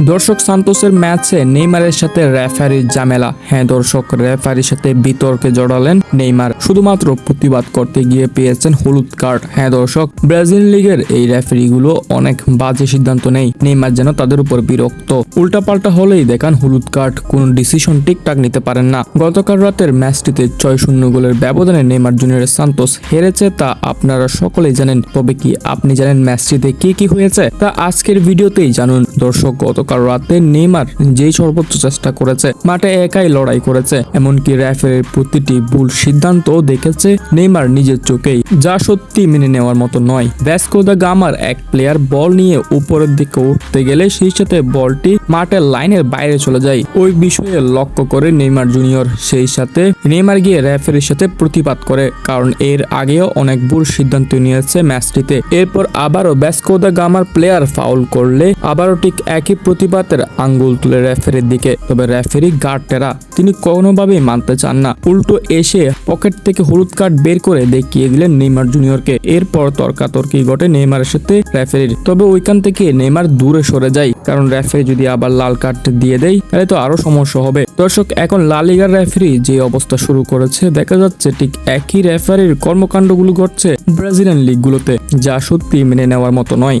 দর্শক সান্তোসের ম্যাচে নেইমারের সাথে রেফারির ঝামেলা। হ্যাঁ দর্শক, রেফারির সাথে বিতর্কে জড়ালেন নেইমার। শুধুমাত্র প্রতিবাদ করতে গিয়ে পেয়েছেন হলুদ কার্ড। হ্যাঁ দর্শক, ব্রাজিল লিগের এই রেফারিগুলো অনেক বাজে সিদ্ধান্ত নেই। নেইমার যেন তাদের উপর বিরক্ত। উল্টাপাল্টা হলেই দেখান হলুদ কার্ড। কোন ডিসিশন ঠিকঠাক নিতে পারেন না। গতকাল রাতের ম্যাচটিতে ছয় শূন্য গোলের ব্যবধানে নেইমার জুনিয়র সান্তোস হেরেছে তা আপনারা সকলেই জানেন। তবে কি আপনি জানেন ম্যাচটিতে কি কি হয়েছে? তা আজকের ভিডিওতেই জানুন। দর্শক, গতকাল রাতে নেইমার যেই সর্বোচ্চ চেষ্টা করেছে, মাঠে একাই লড়াই করেছে। এমনকি রেফারির প্রতিটি ভুল সিদ্ধান্ত দেখেছে নেইমার নিজের চোখেই, যা সত্যি মেনে নেওয়ার মতো নয়। ভ্যাসকো দা গামার এক প্লেয়ার বল নিয়ে উপরের দিকে উঠতে গেলে সেই সাথে বলটি মাঠের লাইনের বাইরে চলে যায়। ওই বিষয়ে লক্ষ্য করে নেইমার জুনিয়র সেই সাথে নেইমার গিয়ে রেফারির সাথে প্রতিবাদ করে, কারণ এর আগেও অনেক ভুল সিদ্ধান্ত নিয়েছে ম্যাচটিতে। এরপর আবারও ব্যাসকো দা গামার প্লেয়ার ফাউল করলে, আবারও ঠিক একই প্রতিবাদের আঙ্গুল তুলে রেফারির দিকে, তবে রেফারি গার্ডটেরা তিনি কোনোভাবেই মানতে চান না। উল্টো এসে পকেট থেকে হলুদ কার্ড বের করে দেখিয়ে দিলেন নেইমার জুনিয়রকে। এরপর তর্কাতর্কি ঘটে নেইমারের সাথে রেফারির। তবে ওইখান থেকে নেইমার দূরে সরে যায়, কারণ রেফারি যদি আবার লাল কার্ড দিয়ে দেয়, তাহলে তো আরও সমস্যা হবে। দর্শক, এখন লালিগার রেফারি যে অবস্থা শুরু করেছে, দেখা যাচ্ছে ঠিক একই রেফারির কর্মকাণ্ডগুলো ঘটছে ব্রাজিলিয়ান লিগগুলোতে, যা সত্যি মেনে নেওয়ার মতো নয়।